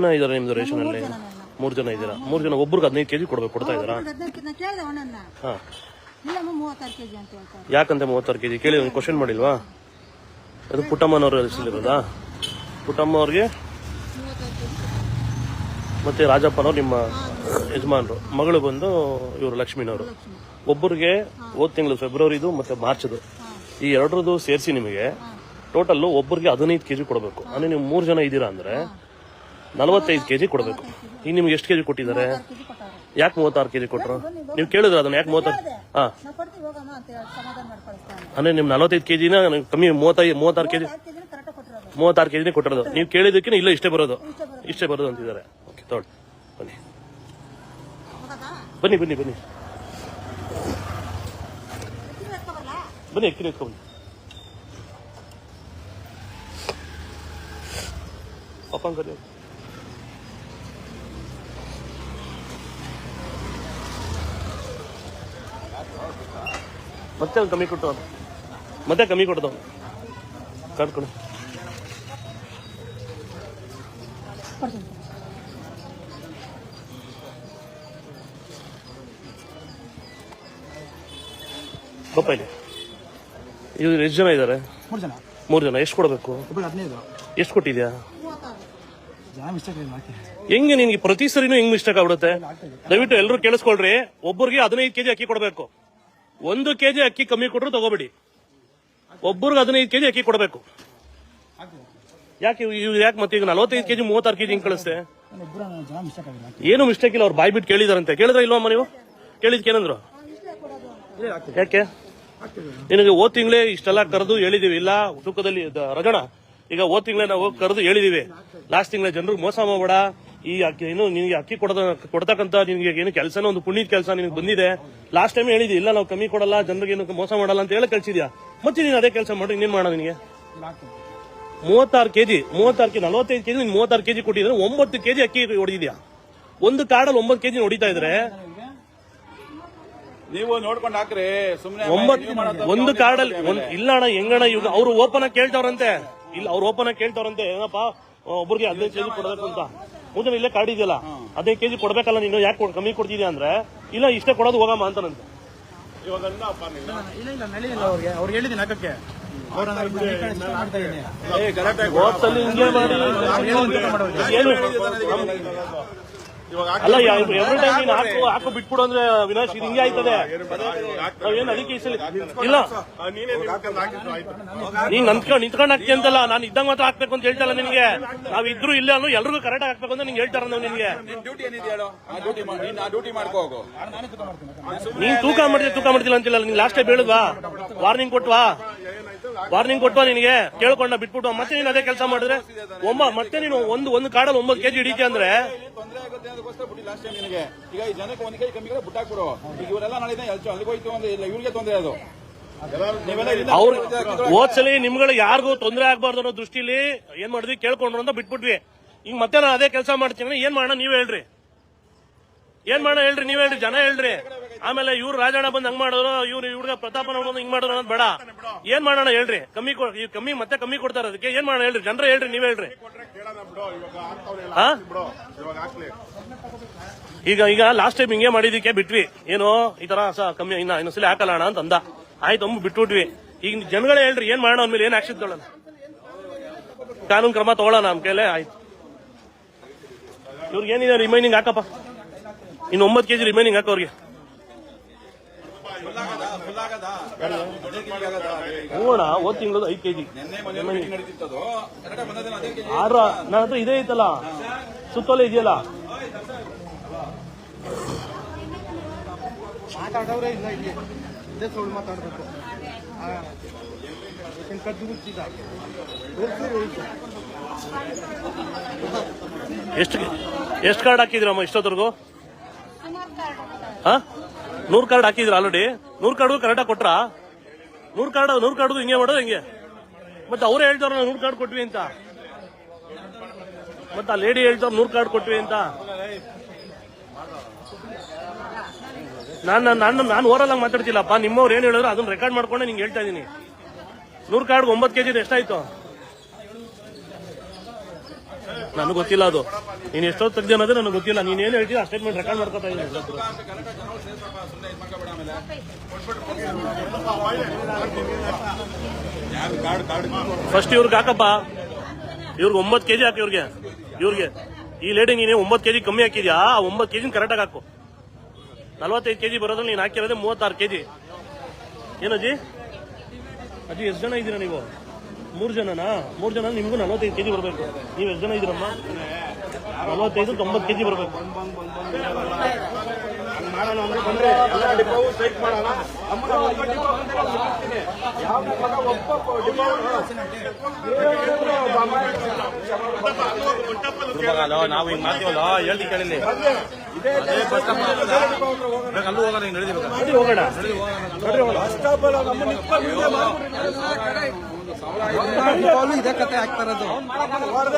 ಜನ ಇದಾರೆ ನಿಮ್ದು ರೇಷನ್ ಅಲ್ಲಿ? ಮೂರ್ ಜನ ಇದ್ದೀರಾ? ಮೂರು ಜನ ಒಬ್ರಿಗೆ ಹದಿನೈದು ಕೆಜಿ ಕೊಡ್ಬೇಕು ಕೊಡ್ತಾ ಇದ್ದಾರಾ? ಹದಿನೈದು ಕೇಳಿದೆ ಹಾ. ಇಲ್ಲಮ್ಮ ಮೂವತ್ತಾರು ಕೆಜಿ ಅಂತ ಹೇಳ್ತಾರೆ. ಯಾಕಂತೆ ಮೂವತ್ತಾರು ಕೆಜಿ? ಕೇಳಿ ಕ್ವಶನ್ ಮಾಡಿಲ್ವಾ? ಅದು ಪುಟ್ಟಮ್ಮನವ್ರ ಹೆಸರಿರೋದಾ? ಪುಟ್ಟಮ್ಮ ಅವ್ರಿಗೆ ಮತ್ತೆ ರಾಜಪ್ಪನವ್ರು ನಿಮ್ಮ ಯಜಮಾನ್ರು. ಮಗಳು ಬಂದು ಇವರು ಲಕ್ಷ್ಮೀನವರು. ಒಬ್ಬರಿಗೆ ಹೋದ ತಿಂಗಳು ಫೆಬ್ರವರಿದು ಮತ್ತೆ ಮಾರ್ಚ್ದು. ಈ ಎರಡರದು ಸೇರಿಸಿ ನಿಮಗೆ ಟೋಟಲ್ ಒಬ್ಬರಿಗೆ ಹದಿನೈದು ಕೆಜಿ ಕೊಡಬೇಕು. ಅಂದ್ರೆ ನೀವು ಮೂರು ಜನ ಇದ್ದೀರಾ ಅಂದ್ರೆ ನಲವತ್ತೈದು ಕೆಜಿ ಕೊಡಬೇಕು. ಈಗ ನಿಮ್ಗೆ ಎಷ್ಟು ಕೆ ಜಿ ಕೊಟ್ಟಿದ್ದಾರೆ? ಯಾಕೆ ಮೂವತ್ತಾರು ಕೆ ಜಿ ಕೊಟ್ಟರು ನೀವು ಕೇಳಿದ್ರೆ ಅದನ್ನ ಯಾಕೆ ಮೂವತ್ತಾರು ಹಾಂ. ಅಂದರೆ ನಿಮ್ಮ ಹೋಗಮ್ಮ ಕೆ ಜಿನ ನಲವತ್ತೈದು ಕಮ್ಮಿ ಮೂವತ್ತೈದು ಮೂವತ್ತಾರು ಕೆ ಜಿ ಮೂವತ್ತಾರು ಕೆ ಜಿನೇ ಕೊಟ್ಟಿರೋದು ನೀವು ಕೇಳಿದಕ್ಕೆ ಇಲ್ಲ ಇಷ್ಟೇ ಬರೋದು. ಇಷ್ಟೇ ಬರೋದು. ಅಂತಿದ್ದಾರೆ. ಓಕೆ ತಗೊಳ್ಳಿ. ಬನ್ನಿ. ಬನ್ನಿ ಬನ್ನಿ ಬನ್ನಿ? ಬನ್ನಿ ಎಕ್ಕಿನ ಎತ್ಕೊಂಡು ಪಾಪ ಕರಿ ಮತ್ತೆ ಅವ್ನು ಕಮ್ಮಿ ಕೊಟ್ಟು ಅದು ಮತ್ತೆ ಕಮ್ಮಿ ಕೊಡ್ದವ್ ಕಟ್ಕೊಡು ಕೊಡು. ಪಾಪ ಇಲ್ಲಿ. ಇವ್ರು ಎಷ್ಟು ಜನ ಇದ್ದಾರೆ ಮೂರು ಜನ. ಮೂರು ಜನ. ಎಷ್ಟು ಕೊಡಬೇಕು? ಹದಿನೈದು. ಎಷ್ಟು ಕೊಟ್ಟಿದ್ಯಾ? ಹೆಂಗೆ ನಿನ್ಗೆ ಪ್ರತಿ ಸರಿನೂ ಹೆಂಗ್ ಮಿಸ್ಟೇಕ್ ಆಗ್ಬಿಡುತ್ತೆ? ದಯವಿಟ್ಟು ಎಲ್ಲರೂ ಕೇಳಿಸ್ಕೊಳ್ರಿ. ಒಬ್ಬರಿಗೆ ಹದಿನೈದು ಕೆಜಿ ಅಕ್ಕಿ ಕೊಡಬೇಕು. ಒಂದು ಕೆಜಿ ಅಕ್ಕಿ ಕಮ್ಮಿ ಕೊಟ್ಟರು ತಗೋಬೇಡಿ. ಒಬ್ಬರಿಗೆ ಹದಿನೈದು ಕೆಜಿ ಅಕ್ಕಿ ಕೊಡಬೇಕು. ಯಾಕೆ ಯಾಕೆ ಮತ್ತೆ ಈಗ ನಲವತ್ತೈದು ಕೆಜಿ, ಮೂವತ್ತಾರು ಕೆಜಿ ಹಿಂಗ್ ಕಳಿಸ್ತೆ ಏನು ಮಿಸ್ಟೇಕ್ ಇಲ್ಲ, ಅವ್ರು ಬಾಯ್ ಬಿಟ್ಟು ಕೇಳಿದಾರಂತೆ. ಕೇಳಿದ್ರೆ ಇಲ್ವಮ್ಮ ನೀವು? ಕೇಳಿದ್ಕೆ ಏನಂದ್ರು? ಯಾಕೆ? ನಿನಗೆ ಓದ್ ತಿಂಗಳೇ ಇಷ್ಟೆಲ್ಲ ಕರೆದು ಹೇಳಿದೀವಿ. ಇಲ್ಲ ಸುಖದಲ್ಲಿ ರಜಣ. ಈಗ ಓದ್ ತಿಂಗಳೇ ನಾವು ಕರೆದು ಹೇಳಿದೀವಿ. ಲಾಸ್ಟ್ ತಿಂಗಳ ಜನರು ಮೋಸ ಮಾಡಬೇಡ. ಈ ಅಕ್ಕಿ ಏನು ನಿನಗೆ ಅಕ್ಕಿ ಕೊಡದ ಕೊಡ್ತಕ್ಕಂತ ನಿನಗೆ ಏನು ಕೆಲಸನ ಒಂದು ಪುಣ್ಯದ ಕೆಲಸ ನಿನಗೆ ಬಂದಿದೆ. ಲಾಸ್ಟ್ ಟೈಮ್ ಹೇಳಿದ್ವಿ ಇಲ್ಲ ನಾವು ಕಮ್ಮಿ ಕೊಡಲ್ಲ ಜನರಿಗೆ ಏನು ಮೋಸ ಮಾಡಲ್ಲ ಅಂತ ಹೇಳಿ ಕಳ್ಸಿದ್ಯಾ? ಮತ್ತೆ ನೀನು ಅದೇ ಕೆಲಸ ಮಾಡ್ರಿ ನೀನ್ ಮಾಡೋಣ ನಿನಗೆ? ಮೂವತ್ತಾರು ಕೆಜಿ ಮೂವತ್ತಾರು ಕೆಜಿ ನಲವತ್ತೈದು ಕೆಜಿ ನೀನು ಮೂವತ್ತಾರು ಕೆಜಿ ಕೊಟ್ಟಿದ್ರೆ ಒಂಬತ್ತು ಕೆಜಿ ಅಕ್ಕಿ ಹೊಡೆದಿದ್ಯಾ? ಒಂದು ಕಾರ್ಡಲ್ಲಿ ಒಂಬತ್ತು ಕೆಜಿ ಹೊಡಿತಾ ಇದ್ರೆ? ನೀವು ನೋಡ್ಕೊಂಡು ಹಾಕ್ರಿ ಒಂಬತ್ತು ಒಂದು ಕಾರ್ಡಲ್ಲಿ ಒಂದ್ ಇಲ್ಲ ಅಣ್ಣ ಹೆಂಗಣ್ಣ ಇವಾಗ ಅವ್ರು ಓಪನ್ ಆಗಿ ಕೇಳ್ತಾವ್ರಂತೆ. ಇಲ್ಲ ಅವ್ರು ಓಪನ್ ಆಗಿ ಕೇಳ್ತಾವ್ರಂತೆ. ಏನಪ್ಪಾ ಒಬ್ಬರಿಗೆ ಹದಿನೈದು ಕೆಜಿ ಕೊಡಬೇಕು ಅಂತ. ಮುಂದೆ ಇಲ್ಲೇ ಕಾರ್ಡ್ ಇದೆಯಲ್ಲ? ಅದೇ ಕೆಜಿ ಕೊಡ್ಬೇಕಲ್ಲ ನೀನು ಯಾಕೆ ಕಮ್ಮಿ ಕೊಡ್ತಿದ್ಯಾ ಅಂದ್ರೆ? ಇಲ್ಲ ಇಷ್ಟೇ ಕೊಡೋದು ಹೋಗಮ್ಮ ಅಂತಾನಂತೆ. ಇಲ್ಲ ಇಲ್ಲ ಇಲ್ಲ ಅವ್ರಿಗೆ. ಅವ್ರಿಗೆ ಹೇಳಿದ್ದೀನಿ ಹಾಕಕ್ಕೆ. ಹೋದ್ಸಲಿ ಹಿಂಗೆ ಮಾಡಿ ಏನು ಅಲ್ಲ ಎವ್ರಿ ಟೈಮ್ ನೀನು ಹಾಕು ಹಾಕು ಬಿಟ್ಬಿಡು ಅಂದ್ರೆ ವಿನಾಶ್ ಇದು ಹಿಂಗೆ ಆಯ್ತದೆ. ನಾವೇನು ಅದಕ್ಕೆ ಈ ಸಲ ಇಲ್ಲ. ನೀನ್ ನಂತ್ಕೊಂಡು ನಿಂತ್ಕೊಂಡು ಹಾಕ್ತಿ ಅಂತಲ್ಲ ನಾನು ಇದ್ದಂಗ ಮಾತ್ರ ಹಾಕ್ಬೇಕು ಅಂತ ಹೇಳ್ತಲ್ಲ ನಿನಗೆ. ನಾವ್ ಇದ್ರು ಇಲ್ಲ ಅನ್ನೋ ಎಲ್ರಿಗೂ ಕರೆಕ್ಟ್ ಹಾಕ್ಬೇಕು ಅಂತ ನಿಂಗೆ ಹೇಳ್ತಾರ ನಾವು ನಿನ್ಗೆ. ಡ್ಯೂಟಿ ಏನಿದೆ ಹೇಳು? ಆ ಡ್ಯೂಟಿ ಮಾಡಿ ನೀನ್ ಡ್ಯೂಟಿ ಮಾಡ್ಕೋ ಹೋಗು. ನೀನ್ ತೂಕ ಮಾಡ್ತೀಯ ತೂಕ ಮಾಡ್ತಿಲ್ಲ ಅಂತಿಲ್ಲ ನೀನ್ ಲಾಸ್ಟ್ ಟೈಮ್ ಹೇಳಿದ್ವಾ ವಾರ್ನಿಂಗ್ ಕೊಟ್ವಾ? ವಾರ್ನಿಂಗ್ ಕೊಟ್ಟು ನಿನಗೆ ಕೇಳ್ಕೊಂಡ, ಬಿಟ್ಬಿಟ್ಟು ಮತ್ತೆ ನೀನು ಅದೇ ಕೆಲಸ ಮಾಡಿದ್ರೆ? ಒಮ್ಮ, ಮತ್ತೆ ನೀನು ಒಂದು ಒಂದು ಕಾಡಲ್ಲಿ ಒಂಬತ್ತು ಕೆಜಿ ಹಿಡಿಕೆ ಅಂದ್ರೆ? ಇವರೆಲ್ಲ ನಾಳೆ ಇಲ್ಲ ಇವ್ರಿಗೆ ತೊಂದರೆ ಅದು ಅವ್ರ ಹೋದ್ಸಲಿ ನಿಮ್ಗಳು ಯಾರಿಗೂ ತೊಂದರೆ ಆಗ್ಬಾರ್ದು ಅನ್ನೋ ದೃಷ್ಟಿಲಿ ಏನ್ ಮಾಡಿದ್ವಿ? ಕೇಳ್ಕೊಂಡ್ರು ಅಂತ ಬಿಟ್ಬಿಟ್ವಿ. ಈಗ ಮತ್ತೆ ನಾನು ಅದೇ ಕೆಲಸ ಮಾಡ್ತೀನಿ ಏನ್ ಮಾಡೋಣ? ನೀವ್ ಹೇಳ್ರಿ. ಏನ್ ಮಾಡೋಣ ಹೇಳ್ರಿ? ನೀವ್ ಹೇಳ್ರಿ, ಜನ ಹೇಳ್ರಿ. ಆಮೇಲೆ ಇವ್ರು ರಾಜಣ್ಣ ಬಂದ್ ಹಂಗ್ ಮಾಡಿದ್ರು ಇವ್ರು ಇವ್ರಿಗೆ ಪ್ರತಾಪನ ಬಂದು ಹಿಂಗ್ ಮಾಡಿದ್ರು ಅನ್ನೋದು ಬೇಡ. ಏನ್ ಮಾಡೋಣ ಹೇಳ್ರಿ? ಕಮ್ಮಿ ಕಮ್ಮಿ ಮತ್ತೆ ಕಮ್ಮಿ ಕೊಡ್ತಾರ ಅದಕ್ಕೆ ಏನ್ ಮಾಡೋಣ ಹೇಳ್ರಿ? ಜನರ ಹೇಳ್ರಿ, ನೀವ್ ಹೇಳ್ರಿ? ಈಗ ಈಗ ಲಾಸ್ಟ್ ಟೈಮ್ ಹಿಂಗೆ ಮಾಡಿದಕ್ಕೆ ಬಿಟ್ವಿ. ಏನು, ಈ ತರ ಕಮ್ಮಿ ಇನ್ನ ಇನ್ನೊಂದ್ಸಲಿ ಹಾಕಲ್ಲ ಅಣ್ಣ ಅಂತ ಅಂದ ಆಯ್ತು, ಅಂಬ ಬಿಟ್ಬಿಟ್ವಿ. ಈಗ ಜನಗಳೇ ಹೇಳ್ರಿ, ಏನ್ ಮಾಡೋಣ ಅಂದ್ಮೇಲೆ ಏನ್ ಆಕ್ಷನ್ ತಗೊಳ್ಳೋಣ? ಕಾನೂನು ಕ್ರಮ ತಗೊಳ್ಳೋಣ ನಮ್ ಕೈಲೇ? ಆಯ್ತು. ಇವ್ರಿಗೆ ಏನಿದೆ ರಿಮೈನಿಂಗ್ ಹಾಕಪ್ಪ. ಇನ್ನು ಒಂಬತ್ತು ಕೆಜಿ ರಿಮೈನಿಂಗ್ ಹಾಕ ಅವ್ರಿಗೆ ಹೂವಣ ಹೋದ್ ತಿಂಗಳು ಐದು ಕೆಜಿ. ಆರ ನನ್ನ ಹತ್ರ ಇದೇ ಐತಲ್ಲ. ಸುತ್ತೋಲೆ ಇದೆಯಲ್ಲ. ಮಾತಾಡೋರೇ ಇಲ್ಲ ಇಲ್ಲಿ. ಇದೇ ಸುಳ್ಳು ಮಾತಾಡಬೇಕು. ಕದ್ದು ಮುಚ್ಚಿದ ಎಷ್ಟು ಎಷ್ಟು ಕಾರ್ಡ್ ಹಾಕಿದ್ರಮ್ಮ ಇಷ್ಟೋದ್ರಿಗೂ ಸುಮಾರು ಕಾರ್ಡ್ ಹಾ? ನೂರ್ ಕಾರ್ಡ್ ಹಾಕಿದ್ರ ಆಲ್ರೆಡಿ ನೂರ್ ಕಾರ್ಡ್ ಕರೆಕ್ಟಾಗಿ ಕೊಟ್ರಾ? ನೂರ್ ಕಾರ್ಡ್ ನೂರ್ ಕಾರ್ಡ್ ಹಿಂಗೆ ಮಾಡೋದು ಹಿಂಗೆ? ಮತ್ತೆ ಅವ್ರೇ ಹೇಳ್ತಾರ ನೂರ್ ಕಾರ್ಡ್ ಕೊಟ್ವಿ ಅಂತ. ಮತ್ತೆ ಆ ಲೇಡಿ ಹೇಳ್ತಾರ ನೂರ್ ಕಾರ್ಡ್ ಕೊಟ್ವಿ ಅಂತ. ನಾನು ನಾನು ನಾನು ಓರಲ್ಲ ಮಾತಾಡ್ತಿಲ್ಲಪ್ಪ. ನಿಮ್ಮವ್ರು ಏನ್ ಹೇಳಿದ್ರು ಅದನ್ನ ರೆಕಾರ್ಡ್ ಮಾಡ್ಕೊಂಡೆ ನಿಂಗೆ ಹೇಳ್ತಾ ಇದ್ದೀನಿ ನೂರ್ ಕಾರ್ಡ್ ಒಂಬತ್ತು ಕೆಜಿ ಎಷ್ಟಾಯ್ತು? ನನಗೆ ಗೊತ್ತಿಲ್ಲ ಅದು. ನೀನು ಎಷ್ಟೊತ್ತು ತೆಗ್ದೆ ಅನ್ನೋದು ನನಗೆ ಗೊತ್ತಿಲ್ಲ. ನೀನು ಏನು ಹೇಳ್ತೀನಿ ಆ ಸ್ಟೇಟ್ಮೆಂಟ್ ರೆಕಾರ್ಡ್ ಮಾಡ್ಕೊತಾ ಇದ್ದೀನಿ ಫಸ್ಟ್ ಇವ್ರಿಗೆ ಹಾಕಪ್ಪ. ಇವ್ರಿಗೆ ಒಂಬತ್ತು ಕೆಜಿ ಹಾಕಿ ಇವ್ರಿಗೆ. ಇವ್ರಿಗೆ. ಈ ಲೇಡಿ ನೀನೇ ಒಂಬತ್ತು ಕೆಜಿ ಕಮ್ಮಿ ಹಾಕಿದ್ಯಾ? ಆ ಒಂಬತ್ತು ಕೆಜಿ ಕರೆಕ್ಟಾಗಿ ಹಾಕು. ನಲ್ವತ್ತೈದು ಕೆಜಿ ಬರೋದ್ರಲ್ಲಿ ನೀನು ಹಾಕಿರೋದೇ ಮೂವತ್ತಾರು ಕೆಜಿ. ಏನಜ್ಜಿ ಅಜ್ಜಿ, ಎಷ್ಟು ಜನ ಇದ್ದೀರಾ ನೀವು? ಮೂರು ಜನನಾ? ಮೂರು ಜನ ನಿಮಗೂ ನಲವತ್ತೈದು ಕೆಜಿ ಬರಬೇಕು. ನೀವು ಎಷ್ಟು ಜನ ಇದ್ದೀರಮ್ಮ? ನಲವತ್ತೈದು ತೊಂಬತ್ತು ಕೆಜಿ ಬರಬೇಕು. ಮಾಡೋಣ ಅಂದ್ರೆ ಬಂದ್ರೆ ಎಲ್ಲ ಡಿಪೋವು ಸ್ಟ್ರೈಕ್ ಮಾಡೋಣ ಅಮ್ಮನ ಒಬ್ಬ ಡಿಪೋ ಬಂದ್ರೆ ನಾನು ಮಾಡ್ತೀನಿ. ಯಾವ ಮಗ ಒಬ್ಬ ಡಿಪೋ ನಾವು ಹಿಂಗ್ ಮಾಡ್ತೀವಲ್ಲ ಹೇಳಿ ಕೇಳಿಲ್ಲ ಅಲ್ಲೂ ಹೋಗೋಣ ಹಿಂಗ್ ನಡೀಬೇಕು ಹೋಗೋಣ ಸ್ಟಾಪ್ ಅಲ್ಲ ಡಿಪೋಲು ಇದೇ ಕತೆ ಹಾಕ್ತಾರದು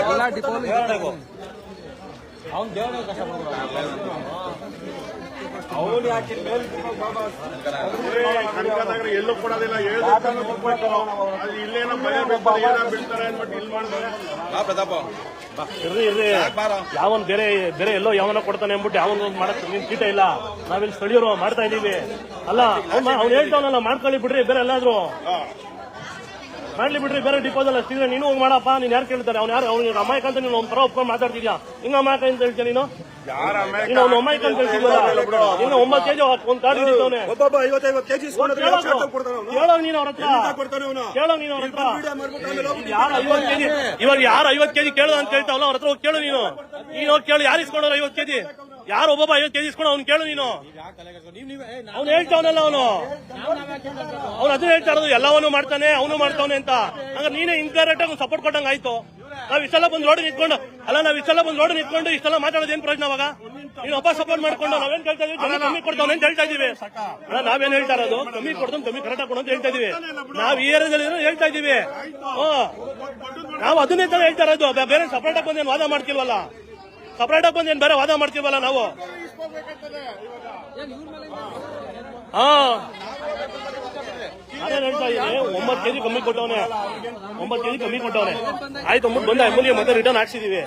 ಎಲ್ಲ ಡಿಪೋಲು ಎಲ್ಲೂ ಕೊಡೋದಿಲ್ಲ ಯಾವನ್ ಬೇರೆ ಬೇರೆ ಎಲ್ಲೋ ಯಾವನ ಕೊಡ್ತಾನೆ ಅಂದ್ಬಿಟ್ಟು ಯಾವನ್ ಮಾಡಕ್ ನಿನ್ ಕೀಟ ಇಲ್ಲ. ನಾವಿಲ್ಲಿ ಸ್ಥಳೀಯರು ಮಾಡ್ತಾ ಇದೀವಿ. ಅಲ್ಲ ಅವ್ನು ಹೇಳ್ತಾವನಲ್ಲ, ಮಾಡ್ಕೊಳ್ಳಿ ಬಿಡ್ರಿ, ಬೇರೆ ಎಲ್ಲಾದ್ರು. ಮಾಡ್ಲಿ ಬಿಡ್ರಿ ಬೇರೆ ಡಿಪೋದಲ್ಲ ಸಿಗ್ರೆ ನೀನು ಹೋಗಿ ಮಾಡಪ್ಪ ನೀನ್ ಯಾರು ಕೇಳ್ತಾರೆ? ಅವ್ನು ಯಾರು ಅವ್ನಿಗೆ ಅಮಾಯಕ ಅಂತ ನೀನು ಅವ್ನ ಪರ ಒಪ್ಕೊಂಡು ಮಾತಾಡ್ತಿದ್ಯಾ? ಹಿಂಗ ಅಮಾಯಕ ಅಂತ ಹೇಳ್ತೀನಿ ನೀನು? ಯಾರ ನೀನು ಅವ್ನು ಅಮಾಯಕ ಅಂತ ಹೇಳ್ತಿದ್ಯಲ್ಲ? ಇನ್ನು ಒಂಬತ್ತು ಕೆಜಿ ಒಂದ್ ಕೇಳೋ ನೀನು ಅವ್ರ ಹತ್ರ. ಕೇಳೋ ನೀನು ಅವ್ರ ಹತ್ರ. ಯಾರು ಕೆಜಿ ಇವಾಗ ಯಾರು ಐವತ್ ಕೆಜಿ ಕೇಳು ಅಂತ ಹೇಳ್ತಾವಲ್ಲ ಅವ್ರ ಹತ್ರ ಹೋಗಿ ಕೇಳು ನೀನು. ನೀನು ಹೋಗಿ ಕೇಳು ಯಾರು ಇಸ್ಕೊಂಡವ್ರು ಐವತ್ ಕೆಜಿ ಯಾರು ಒಬ್ಬೊಬ್ಬ ಐವತ್ ಕೆಜಿ ಇಸ್ಕೊಂಡು ಅವ್ನು ಕೇಳು ನೀನು. ಅವ್ನು ಹೇಳ್ತಾವನಲ್ಲ ಅವನು. ಅವ್ನು ಅದನ್ನ ಹೇಳ್ತಾ ಇರೋದು ಎಲ್ಲವನ್ನೂ ಮಾಡ್ತಾನೆ ಅವನು ಮಾಡ್ತಾವನೆ ಅಂತ. ಹಂಗಾರೆ ನೀನೇ ಇನ್ಕರೆಕ್ಟ್ ಆಗಿ ಸಪೋರ್ಟ್ ಕೊಟ್ಟಂಗ ಆಯ್ತು. ನಾವ್ ಇಷ್ಟೆಲ್ಲ ಬಂದ್ ರೋಡ್ ನಿಂತ್ಕೊಂಡು ಅಲ್ಲ ನಾವ್ ಇಷ್ಟೆಲ್ಲ ಬಂದ್ ರೋಡ್ ನಿಂತ್ಕೊಂಡು ಇಷ್ಟೆಲ್ಲ ಮಾತಾಡೋದು ಏನ್ ಪ್ರಯೋಜನ ಅವಾಗ? ನೀನು ಒಬ್ಬ ಸಪೋರ್ಟ್ ಮಾಡ್ಕೊಂಡು ನಾವೇನ್ ಕೇಳ್ತಾ ಇದೀವಿ? ಜನ ಕಮ್ಮಿ ಕೊಡ್ತಾವ್ ಅಂತ ಹೇಳ್ತಾ ಇದೀವಿ. ಅಲ್ಲ, ನಾವೇನ್ ಹೇಳ್ತಾ ಇರೋದು? ಕಮ್ಮಿ ಕೊಡ್ತಾನೆ ಕಮ್ಮಿ ಕರೆಕ್ಟ್ ಕೊಡು ಅಂತ ಹೇಳ್ತಾ ಇದೀವಿ. ನಾವ್ ಈ ಏರಿಯಾದಲ್ಲಿ ಹೇಳ್ತಾ ಇದೀವಿ. ಹ್ಮ್. ನಾವು ಅದನ್ನೇ ತಾನೇ ಹೇಳ್ತಾ ಇರೋದು. ಬೇರೆ ಸಪೋರ್ಟ್ ಆಗಿ ಬಂದೇನು ವಾದ ಮಾಡ್ತಿಲ್ವಲ್ಲ? ಸಪರೇಟ್ ಆಗಿ ಬಂದೇನು ಬೇರೆ ವಾದ ಮಾಡ್ತೀವಲ್ಲ ನಾವು? ಹಾ. ಅದೇನ್ ಹೇಳ್ತಾ ಇದ್ದೀನಿ ಒಂಬತ್ತು ಕೆಜಿ ಕಮ್ಮಿ ಕೊಟ್ಟವನೆ. ಒಂಬತ್ತು ಕೆಜಿ ಕಮ್ಮಿ ಕೊಟ್ಟವನೆ. ಆಯ್ತು ಒಂಬತ್ತು ಬಂದ ಎಮ್ಮನಿಗೆ ಮತ್ತೆ ರಿಟರ್ನ್ ಹಾಕ್ಸಿದೀವಿ.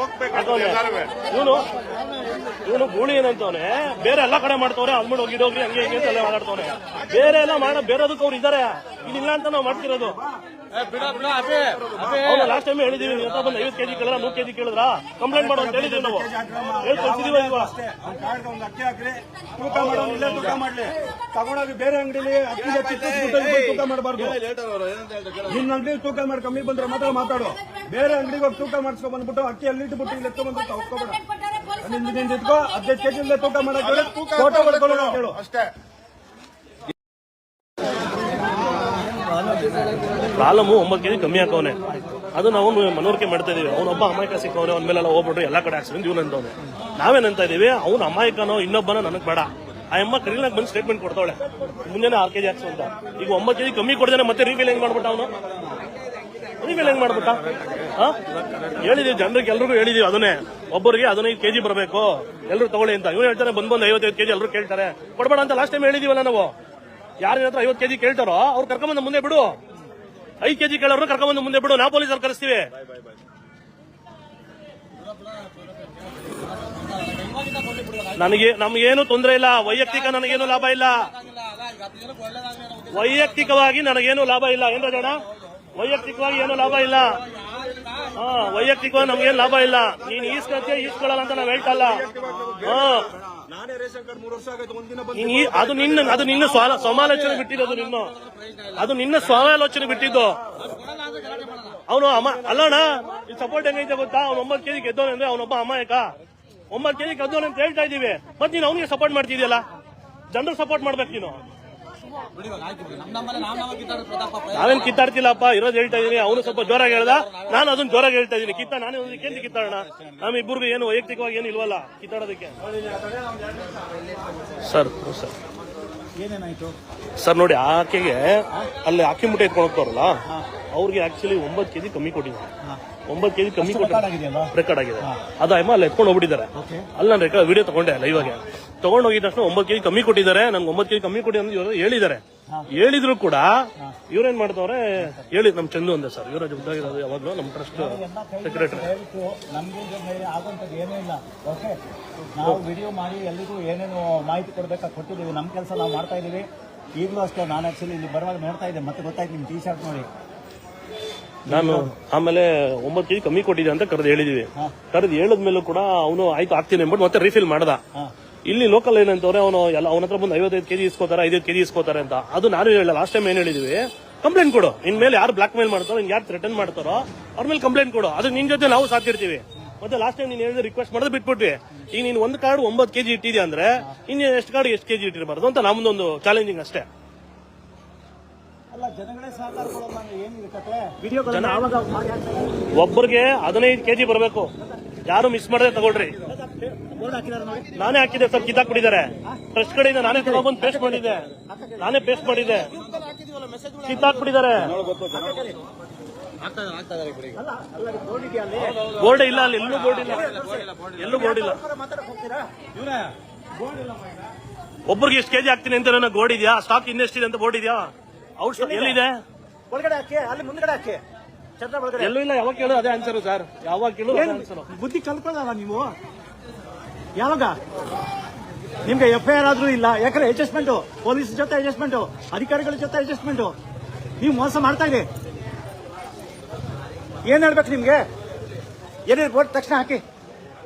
ಇದೆಲ್ಲ ಇವನು ಇವನು ಗೂಳಿ ಏನಂತವನೆ ಬೇರೆ ಎಲ್ಲ ಕಡೆ ಮಾಡ್ತವ್ರೆ ಅದ್ಬಿಟ್ಟು ಹೋಗಿ ಹೋಗ್ರಿ ಹಂಗೆ ಹಿಂಗೆ ಅಂತೆಲ್ಲ ಮಾತಾಡ್ತವ್ರೆ ಬೇರೆ ಎಲ್ಲ ಮಾಡ ಬೇರೆದಕ್ಕೆ ಅವ್ರು ಇದಾರೆ. ಇಲ್ಲಿಲ್ಲ ಅಂತ ನಾವು ಮಾಡ್ತಿರೋದು. ಅವ್ನು ಲಾಸ್ಟ್ ಟೈಮ್ ಹೇಳಿದೀವಿ ಬಂದು ಐವತ್ತು ಕೆಜಿ ಕೇಳಿದ್ರ ನೂರು ಕೆಜಿ ಕೇಳಿದ್ರ? ಕಂಪ್ಲೇಂಟ್ ಮಾಡೋ ಅಂತ ಹೇಳಿದೀವಿ ನಾವು. ಹೇಳಿ ಕಳ್ಸಿದೀವ ಇಲ್ವಾ? ಅಕ್ಕಿ ಹಾಕ್ರಿ ತೂಕ ಮಾಡೋ ಇಲ್ಲೇ ತೂಕ ಮಾಡ್ಲಿ. ತಗೊಂಡೋಗಿ ಬೇರೆ ಅಂಗಡಿಲಿ ತೂಕ ಮಾಡಬಾರ್ದು. ಹೇಳ್ತಾರೆ ಅವರು ಏನಂತ ಹೇಳ್ತಾರೆ ಕೇಳು. ನಿನ್ನ ಅಂಗಡಿ ತೂಕ ಮಾಡಿ ಕಮ್ಮಿ ಬಂದ್ರೆ ಮಾತ್ರ ಮಾತಾಡು. ಬೇರೆ ಅಂಗಡಿಗೆ ಹೋಗಿ ತೂಕ ಮಾಡ್ಸ್ಕೊಂಡು ಬಂದ್ಬಿಟ್ಟು ಅಕ್ಕಿ ಅಲ್ಲಿ ಇಟ್ಬಿಟ್ಟು ಬಿಟ್ಟು ಎತ್ಕೊ ಬಂದು ತಗೋಬೇಡ ನಿಂದ ನಿಂದ ಇಟ್ಕೋ ಹದಿನೈದು ಕೆಜಿ ಇಲ್ಲೇ ತೂಕ ಮಾಡಕ್ ಹೇಳು. ಫೋಟೋ ಹೇಳು ಅಷ್ಟೇ. ಒಂಬತ್ತು ಕೆಜಿ ಕಮ್ಮಿ ಹಾಕವನೆ. ಅದು ನಾವು ಮನವರಿಕೆ ಮಾಡ್ತಾ ಇದೀವಿ. ಅವನೊಬ್ಬ ಅಮಾಯಕ ಸಿಕ್ಕವನೆ ಅವನ ಮೇಲೆಲ್ಲ ಹೋಗ್ಬಿಟ್ರು ಎಲ್ಲ ಕಡೆ ಆಕ್ಸಿಡೆಂಟ್ ಇವನು ಅಂತವನೆ ನಾವೇನಂತ ಇದೀವಿ ಅವ್ನ ಅಮಾಯಕನೋ ಇನ್ನೊಬ್ಬನ ನನಗೆ ಬೇಡ. ಆ ಅಮ್ಮ ಕರೀಲಾಗ ಬಂದು ಸ್ಟೇಟ್ಮೆಂಟ್ ಕೊಡ್ತಾವಳೆ. ಮುಂಜಾನೆ ಆರು ಕೆಜಿ ಹಾಕ್ಸು ಅಂತ. ಈಗ ಒಂಬತ್ತು ಕೆಜಿ ಕಮ್ಮಿ ಕೊಡ್ದೇನೆ ಮತ್ತೆ ರೀಫಿಲ್ ಹೆಂಗ್ ಮಾಡ್ಬಿಟ್ಟ ಅವನು? ರೀಫಿಲ್ ಹೆಂಗ್ ಮಾಡ್ಬಿಟ್ಟ? ಹಾ? ಹೇಳಿದೀವಿ, ಜನರಿಗೆ ಎಲ್ರಿಗೂ ಹೇಳಿದೀವಿ ಅದನ್ನೇ. ಒಬ್ಬರಿಗೆ ಹದಿನೈದು ಕೆಜಿ ಬರಬೇಕು. ಎಲ್ಲರೂ ತಗೊಳ್ಳಿ ಅಂತ. ಇವ್ರು ಹೇಳ್ತಾರೆ ಬಂದ್ ಬಂದ್ ಐವತ್ತೈದು ಕೆಜಿ ಎಲ್ಲರೂ ಕೇಳ್ತಾರೆ. ಕೊಡ್ಬೇಡ ಅಂತ ಲಾಸ್ಟ್ ಟೈಮ್ ಹೇಳಿದೀವಲ್ಲ ನಾವು. ಯಾರಿನ ಹತ್ರ ಐವತ್ತು ಕೆಜಿ ಕೇಳ್ತಾರೋ, ಅವ್ರು ಕರ್ಕೊಂಬಂದು ಮುಂದೆ ಬಿಡು. ಐದು ಕೆಜಿ ಕೇಳೋರು ಕರ್ಕೊಂಬಂದು ಮುಂದೆ ಬಿಡು. ನಾವು ಪೊಲೀಸರು ಕರೆಸ್ತೀವಿ. ನನಗೆ, ನಮಗೇನು ತೊಂದರೆ ಇಲ್ಲ. ವೈಯಕ್ತಿಕ ನನಗೇನು ಲಾಭ ಇಲ್ಲ. ವೈಯಕ್ತಿಕವಾಗಿ ನನಗೇನು ಲಾಭ ಇಲ್ಲ. ಏನ್ ವೈಯಕ್ತಿಕವಾಗಿ ಏನು ಲಾಭ ಇಲ್ಲ. ಹಾ ವೈಯಕ್ತಿಕವಾಗಿ ನಮ್ಗೇನು ಲಾಭ ಇಲ್ಲ. ನೀನ್ ಈಸ್ಕೊಳ್ತೀಯ ಈಸ್ಕೊಳ್ಳಲ್ಲ ಅಂತ ನಾವ್ ಹೇಳ್ತಲ್ಲ ಹಾ. ನಾನೇ ರೇಷನ್ ಕಾರ್ಡ್ ಮೂರು ವರ್ಷ ಆಗೈತೆ ಒಂದಿನ ಬಂದು ನೀನ್ ಈ- ಅದು ನಿನ್ನ ಅದು ನಿನ್ನ ಸಮಾಲೋಚನೆ ಬಿಟ್ಟಿದ್ದು ನಿನ್ನ. ಅದು ನಿನ್ನ ಸಮಾಲೋಚನೆ ಬಿಟ್ಟಿದ್ದು. ಅವನು ಅಮ್ಮ ಅಲ್ಲಣ್ಣ ಈ ಸಪೋರ್ಟ್ ಹೆಂಗೈತೆ ಗೊತ್ತಾ? ಅವ್ನು ಒಂಬತ್ತು ಕೆಜಿ ಗೆದ್ದೋನ್ ಅಂದ್ರೆ ಅವನೊಬ್ಬ ಅಮಾಯಕ. ಒಂಬತ್ತು ಕೆಜಿ ಗೆದ್ದೋನ್ ಅಂತ ಹೇಳ್ತಾ ಇದೀವಿ. ಮತ್ತೆ ನೀನು ಅವನಿಗೆ ಸಪೋರ್ಟ್ ಮಾಡ್ತಿದ್ಯಲ್ಲ? ಜನರು ಸಪೋರ್ಟ್ ಮಾಡ್ಬೇಕು ನೀನು. ನಾವೇನ್ ಕಿತ್ತಾಡ್ತಿಲ್ಲಪ್ಪ ಇರೋದು ಹೇಳ್ತಾ ಇದೀನಿ ಅವನು ಸ್ವಲ್ಪ ಜೋರಾಗಿ ಹೇಳ್ದ. ನಾನು ಅದನ್ನ ಜೋರಾಗಿ ಹೇಳ್ತಾ ಇದೀನಿ. ಕಿತ್ತ ನಾನೇ ಒಂದು ಕೇಂದ್ರ ಕಿತ್ತಾಡೋಣ. ನಮ್ ಇಬ್ಬರಿಗೂ ಏನು ವೈಯಕ್ತಿಕವಾಗಿ ಏನು ಇಲ್ವಲ್ಲ ಕಿತ್ತಾಡೋದಕ್ಕೆ. Sir sir. ಏನೇನಾಯ್ತು ಸರ್ ನೋಡಿ ಆಕೆಗೆ ಅಲ್ಲಿ ಅಕ್ಕಿ ಮುಟ್ಟೆ ಎತ್ಕೊಂಡು ಹೋಗ್ತಾರಲ್ಲ ಅವ್ರಿಗೆ ಆಕ್ಚುಲಿ ಒಂಬತ್ತು ಕೆಜಿ ಕಮ್ಮಿ ಕೊಟ್ಟಿದ್ದಾರೆ. ಒಂಬತ್ತು ಕೆಜಿ ಕಮ್ಮಿ ಕೊಟ್ಟ ರೆಕಾರ್ಡ್ ಆಗಿದೆ ಅದು ಅಮ್ಮ ಅಲ್ಲಿ ಎತ್ಕೊಂಡು ಹೋಗ್ಬಿಟ್ಟಿದ್ದಾರೆ. ಅಲ್ಲಿ ನಾನು ರೆಕಾರ್ಡ್ ವಿಡಿಯೋ ತಗೊಂಡೆ ಲೈವ್ ಆಗಿ. ತಗೊಂಡು ಹೋಗಿದ ತಕ್ಷಣ ಒಂಬತ್ತು ಕೆಜಿ ಕಮ್ಮಿ ಕೊಟ್ಟಿದ್ದಾರೆ. ನಂಗೆ ಒಂಬತ್ತು ಕೆಜಿ ಕಮ್ಮಿ ಕೊಡಿ ಅಂತ ಇವರು ಹೇಳಿದ್ದಾರೆ. ಹೇಳಿದ್ರು ಕೂಡ ಇವ್ರೇನ್ ಮಾಡ್ತಾವ್ರೆ? ಹೇಳಿ ನಮ್ ಚಂದು ಅಂದೆ ಸರ್. ಇವರ ಜೊತೆ ಯಾವಾಗ್ಲೂ ನಮ್ ಟ್ರಸ್ಟ್ ಸೆಕ್ರೆಟರಿ ನಾವು ವಿಡಿಯೋ ಮಾಡಿ ಎಲ್ರಿಗೂ ಏನೇನು ಮಾಹಿತಿ ಕೊಡ್ಬೇಕಾ ಕೊಟ್ಟಿದ್ದೀವಿ. ನಮ್ಮ ಕೆಲಸ ನಾವು ಮಾಡ್ತಾ ಇದೀವಿ. ಈಗಲೂ ಅಷ್ಟೇ ನಾನು ಆಕ್ಚುಲಿ ಇಲ್ಲಿ ಬರುವಾಗ ನೋಡ್ತಾ ಇದ್ದೆ. ಮತ್ತೆ ಗೊತ್ತಾಯ್ತು ನಿಮ್ ಟಿ ಶರ್ಟ್ ನೋಡಿ. ನಾನು ಆಮೇಲೆ ಒಂಬತ್ತು ಕೆಜಿ ಕಮ್ಮಿ ಕೊಟ್ಟಿದೆ ಅಂತ ಕರೆದು ಹೇಳಿದೀವಿ. ಕರೆದು ಹೇಳಿದ್ಮೇಲೂ ಕೂಡ ಅವನು ಆಯ್ತು ಆಗ್ತೀನಿ ಅಂದ್ಬಿಟ್ಟು ಮತ್ತೆ ರೀಫಿಲ್ ಮಾಡ್ದ. ಇಲ್ಲಿ ಲೋಕಲ್ ಏನಂತವ್ರೆ ಅವನು ಎಲ್ಲ ಅವನ ಹತ್ರ ಬಂದು ಐವತ್ತೈದು ಕೆಜಿ ಇಸ್ಕೋತಾರೆ ಐದೈದು ಕೆಜಿ ಇಸ್ಕೋತಾರೆ ಅಂತ. ಅದು ನಾನು ಹೇಳಿಲ್ಲ ಲಾಸ್ಟ್ ಟೈಮ್ ಏನ್ ಹೇಳಿದೀವಿ? ಕಂಪ್ಲೇಂಟ್ ಕೊಡು. ನಿನ್ ಮೇಲೆ ಯಾರು ಬ್ಲಾಕ್ ಮೇಲ್ ಮಾಡ್ತಾರೋ ನಿನ್ ಯಾರು ಥ್ರೆಟನ್ ಮಾಡ್ತಾರೋ ಅವ್ರ ಮೇಲೆ ಕಂಪ್ಲೇಂಟ್ ಕೊಡು. ಅದು ನಿನ್ ಜೊತೆ ನಾವು ಸಾಕಿರ್ತೀವಿ ಮತ್ತೆ ಲಾಸ್ಟ್ ಟೈಮ್ ನೀನ್ ಹೇಳಿದ್ರೆ ರಿಕ್ವೆಸ್ಟ್ ಮಾಡೋದು ಬಿಟ್ಬಿಟ್ವಿ. ಈಗ ನೀನ್ ಒಂದ್ ಕಾರ್ಡ್ ಒಂಬತ್ತು ಕೆಜಿ ಇಟ್ಟಿದ್ಯಾ ಅಂದ್ರೆ ಇನ್ನು ಎಷ್ಟು ಕಾರ್ಡ್ ಎಷ್ಟು ಕೆಜಿ ಇಟ್ಟಿರಬಾರ್ದು ಅಂತ ನಮ್ದೊಂದು ಚಾಲೆಂಜಿಂಗ್ ಅಷ್ಟೇ. ಒಬ್ಬರಿಗೆ ಹದಿನೈದು ಕೆಜಿ ಬರಬೇಕು. ಯಾರು ಮಿಸ್ ಮಾಡದೆ ತಗೊಳ್ರಿ. ನಾನೇ ಹಾಕಿದೆ ಸರ್ ಕಿತ್ತಾಕ್ಬಿಟ್ಟಿದ್ದಾರೆ ಟ್ರಸ್ಟ್ ಕಡೆಯಿಂದ ನಾನೇ ತಗೊಂಡ್ಬಂದು ಪೇಸ್ಟ್ ಮಾಡಿದ್ದೆ. ನಾನೇ ಪೇಸ್ಟ್ ಮಾಡಿದ್ದೆ. ಕಿತ್ತಾಕ್ಬಿಟ್ಟಿದ್ದಾರೆ ಅಲ್ಲ ಅಲ್ಲ ಬೋರ್ಡ್ ಇಲ್ಲ ಅಲ್ಲಿ ಎಲ್ಲೂ ಬೋರ್ಡ್ ಇಲ್ಲ. ಎಲ್ಲೂ ಬೋರ್ಡ್ ಇಲ್ಲ. ಒಬ್ರಿಗೆ ಎಷ್ಟು ಕೆಜಿ ಹಾಕ್ತೀನಿ ಅಂತ ನನ್ನ ಬೋರ್ಡ್ ಇದೆಯಾ? ಸ್ಟಾಕ್ ಇನ್ನೆಷ್ಟಿದೆ ಅಂತ ಬೋರ್ಡ್ ಇದೆಯಾ? ಔಟ್ ಎಲ್ಲಿದೆ? ಒಳಗಡೆ ಹಾಕಿ ಅಲ್ಲಿ ಮುಂದ್ಗಡೆ ಹಾಕಿ. ಚಂದ್ರ ಎಲ್ಲೂ ಇಲ್ಲ ಯಾವಾಗ ಕೇಳೋದು ಅದೇ ಆನ್ಸರ್ ಸರ್ ಯಾವಾಗ ಕೇಳೋದು ಬುದ್ಧಿ ಕಲ್ಕೊಳ್ಳಲ್ಲ ನೀವು? ಯಾವಾಗ? ನಿಮ್ಗೆ ಎಫ್ ಐ ಆರ್ ಆದ್ರೂ ಇಲ್ಲ. ಯಾಕಂದ್ರೆ ಅಡ್ಜಸ್ಟ್ಮೆಂಟ್ ಪೊಲೀಸ್ ಜೊತೆ ಅಡ್ಜಸ್ಟ್ಮೆಂಟ್ ಅಧಿಕಾರಿಗಳ ಜೊತೆ ಅಡ್ಜಸ್ಟ್ಮೆಂಟ್ ನೀವು ಮೋಸ ಮಾಡ್ತಾ ಇದೆ ಏನ್ ಹೇಳ್ಬೇಕು ನಿಮ್ಗೆ? ಏನೇನು ಬೋರ್ಡ್ ತಕ್ಷಣ ಹಾಕಿ.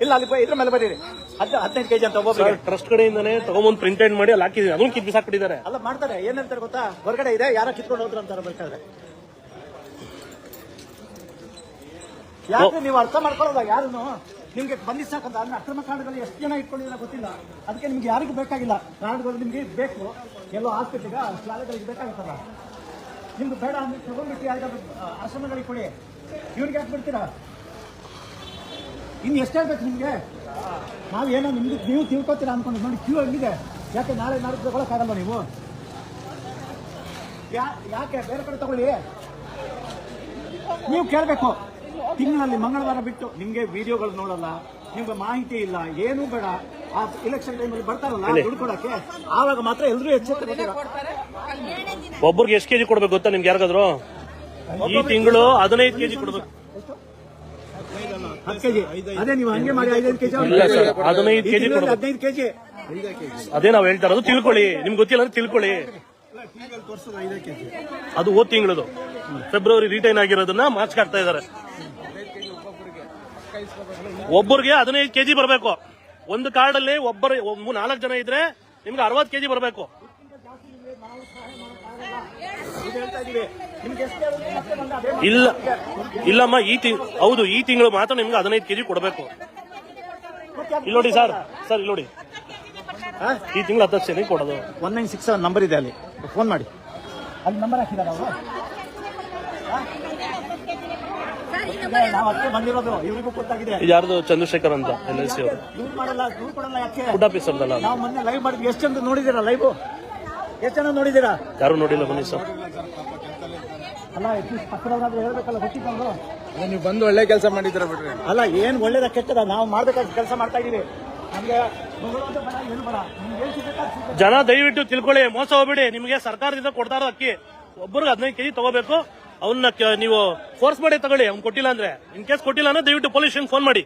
ಇಲ್ಲ ಅಲ್ಲಿ ಇದ್ರ ಮೇಲೆ ಬರೀರಿ. ಹದ್ ಹದಿನೈದು ಕೆಜಿ ಅಂತ ಒಬ್ಬೊಬ್ಬರಿಗೆ ಟ್ರಸ್ಟ್ ಕಡೆಯಿಂದಾನೆ ತಗೊಂಬಂದು ಔಟ್ ಮಾಡಿ ಅಲ್ಲಿ ಹಾಕಿದ್ವಿ ಅದನ್ನು ಕಿತ್ ಬಿಸಾಕ್ಬಿಟ್ಟಿದ್ದಾರೆ ಅಲ್ಲ ಮಾಡ್ತಾರೆ. ಏನ್ ಹೇಳ್ತಾರೆ ಗೊತ್ತಾ? ಹೊರಗಡೆ ಇದೆ ಯಾರೋ ಕಿತ್ಕೊಂಡು ಹೋದ್ರು ಅಂತಾರೆ ಬೇಕಾದ್ರೆ ಯಾಕೆ ನೀವು ಅರ್ಥ ಮಾಡ್ಕೊಳ್ಳೋದ? ಯಾರನ್ನು? ನಿಮ್ಗೆ ಬಂಧಿಸಕ್ಕಂತ ಅಂದ್ರೆ ಅಕ್ರಮ ಕಾಂಡಗಳು ಎಷ್ಟು ಜನ ಇಟ್ಕೊಂಡಿಲ್ಲ ಗೊತ್ತಿಲ್ಲ. ಅದಕ್ಕೆ ನಿಮ್ಗೆ ಯಾರಿಗೂ ಬೇಕಾಗಿಲ್ಲ. ಕಾರಣಗಳು ನಿಮ್ಗೆ ಬೇಕು. ಎಲ್ಲೋ ಆಸ್ಪತ್ರೆಗೆ, ಶಾಲೆಗಳಿಗೆ ಬೇಕಾಗುತ್ತಲ್ಲ. ನಿಮ್ಗೆ ಬೇಡ ಅಂದ್ರೆ ತಗೊಂಡ್ಬಿಟ್ಟು ಯಾರಿಗಾದ್ರು ಆಶ್ರಮಗಳಿಗೆ ಕೊಡಿ. ಇವ್ರಿಗೆ ಯಾಕೆ ಬಿಡ್ತೀರಾ? ಇನ್ನು ಎಷ್ಟು ಹೇಳ್ಬೇಕು ನಿಮ್ಗೆ? ಏನೋ ನಿಮ್ಗೆ ನೀವು ತಿಳ್ಕೊತೀರಾ ಅನ್ಕೊಂಡು ನೋಡಿ, ಕ್ಯೂ ಹೆಂಗಿದೆ ಯಾಕೆ ನಾಳೆ ನಾಳೆ ತಗೊಳಕ್ಕಾಗಲ್ಲ ನೀವು? ಯಾಕೆ? ಬೇರೆ ಕಡೆ ತಗೊಳ್ಳಿ. ನೀವು ಕೇಳಬೇಕು. ತಿಂಗಳಲ್ಲಿ ಮಂಗಳವಾರ ಬಿಟ್ಟು ನಿಮ್ಗೆ ವಿಡಿಯೋಗಳು ನೋಡಲ್ಲ ನಿಮ್ಗೆ ಮಾಹಿತಿ ಇಲ್ಲ ಏನು ಬೇಡ. ಆ ಇಲೆಕ್ಷನ್ ಟೈಮಲ್ಲಿ ಬರ್ತಾರಲ್ಲ ದುಡ್ಡು ಕೊಡಕ್ಕೆ ಆವಾಗ ಮಾತ್ರ ಎಲ್ಲರೂ ಎಚ್ಚೆತ್ತ ಒಬ್ಬರಿಗೆ ಎಷ್ಟು ಕೆಜಿ ಕೊಡ್ಬೇಕು ಗೊತ್ತಾ ನಿಮ್ಗೆ ಯಾರಿಗಾದ್ರು ಈ ತಿಂಗಳು ಹದಿನೈದು ಕೆಜಿ ಕೊಡ್ಬೇಕು. ಅದೇ ನೀವು ಹಂಗೆ ಮಾಡಿ ಐದೈದು ಕೆಜಿ ಹದಿನೈದು ಕೆಜಿ ಹದಿನೈದು ಕೆಜಿ. ಅದೇ ನಾವ್ ಹೇಳ್ತಾರ ಇರೋದು ತಿಳ್ಕೊಳ್ಳಿ. ನಿಮ್ಗೆ ಗೊತ್ತಿಲ್ಲ ಅಂದ್ರೆ ತಿಳ್ಕೊಳ್ಳಿ. ಅದು ಓದ್ ತಿಂಗಳದು. ಫೆಬ್ರವರಿ ರಿಟೈನ್ ಆಗಿರೋದನ್ನ ಮಾರ್ಚ್ ಕಾಡ್ತಾ ಇದಾರೆ ಒಬ್ಬರಿಗೆ ಹದಿನೈದು ಕೆಜಿ ಬರಬೇಕು. ಒಂದು ಕಾರ್ಡ್ ಅಲ್ಲಿ ಒಬ್ಬರು ಒಬ್ಬ- ನಾಲ್ಕು ಜನ ಇದ್ರೆ ನಿಮ್ಗೆ ಅರವತ್ತು ಕೆಜಿ ಬರಬೇಕು. ಇಲ್ಲ ಇಲ್ಲಮ್ಮ ಈ ತಿಂಗ್ ಹೌದು ಈ ತಿಂಗಳು ಮಾತ್ರ ನಿಮ್ಗೆ ಹದಿನೈದು ಕೆಜಿ ಕೊಡಬೇಕು. ಇಲ್ಲಿ ನೋಡಿ ಸರ್ ಸರ್ ಇಲ್ಲಿ ನೋಡಿ ಈ ತಿಂಗಳು ಹತ್ತು ಜನ ಕೊಡೋದು? ಒನ್ ನೈನ್ ಸಿಕ್ಸ್ ನಂಬರ್ ಇದೆ ಅಲ್ಲಿ. ಫೋನ್ ಮಾಡಿ. ಅಲ್ಲಿ ನಂಬರ್ ಹಾಕಿದಾರ ಅವರು ನಾವು ಅದಕ್ಕೆ ಬಂದಿರೋದು ಇವರಿಗೂ ಗೊತ್ತಾಗಿದೆ ಇದು ಯಾರ್ದು? ಚಂದ್ರಶೇಖರ್ ಅಂತ ಎಲ್ ಎಲ್ ಸಿ ಅವರು. ದೂರ ಮಾಡಲ್ಲ ದೂರ ಕೊಡಲ್ಲ ಯಾಕೆ? ಫುಡ್ ಆಫೀಸರ್ದಲ್ಲ ನಾವು ಮೊನ್ನೆ ಲೈವ್ ಮಾಡಿದ್ವಿ. ಎಷ್ಟು ಜನ ನೋಡಿದ್ದೀರಾ ಲೈವ್ ಎಷ್ಟು ಜನ ನೋಡಿದ್ದೀರಾ? ಯಾರು ನೋಡಿಲ್ಲ ಬನ್ನಿ ಸರ್. ಅಲ್ಲ ಪಕ್ಕದವ್ರಾದ್ರೂ ಹೇಳ್ಬೇಕಲ್ಲ ನೀವು ಬಂದು ಒಳ್ಳೆ ಕೆಲಸ ಮಾಡಿದ್ರ ಬಿಡ್ರಿ. ಅಲ್ಲ ಏನ್ ಒಳ್ಳೇದ ಕೆಟ್ಟದ? ನಾವು ಮಾಡ್ಬೇಕಾದ ಕೆಲಸ ಮಾಡ್ತಾ ಇದೀವಿ. ನಮ್ಗೆ. ಜನ ದಯವಿಟ್ಟು ತಿಳ್ಕೊಳ್ಳಿ ಮೋಸ ಹೋಗ್ಬಿಡಿ. ನಿಮಗೆ ಸರ್ಕಾರದಿಂದ ಕೊಡ್ತಾರೋ ಅಕ್ಕಿ ಒಬ್ಬರಿಗೆ ಹದಿನೈದು ಕೆಜಿ ತಗೋಬೇಕು. ಅವನ್ನ ನೀವು ಫೋರ್ಸ್ ಮಾಡಿ ತಗೊಳ್ಳಿ, ಅವ್ನು ಕೊಟ್ಟಿಲ್ಲ ಅಂದ್ರೆ. ಇನ್ ಕೇಸ್ ಕೊಟ್ಟಿಲ್ಲ ಅಂದ್ರೆ ದಯವಿಟ್ಟು ಪೊಲೀಸ್ ಫೋನ್ ಮಾಡಿ.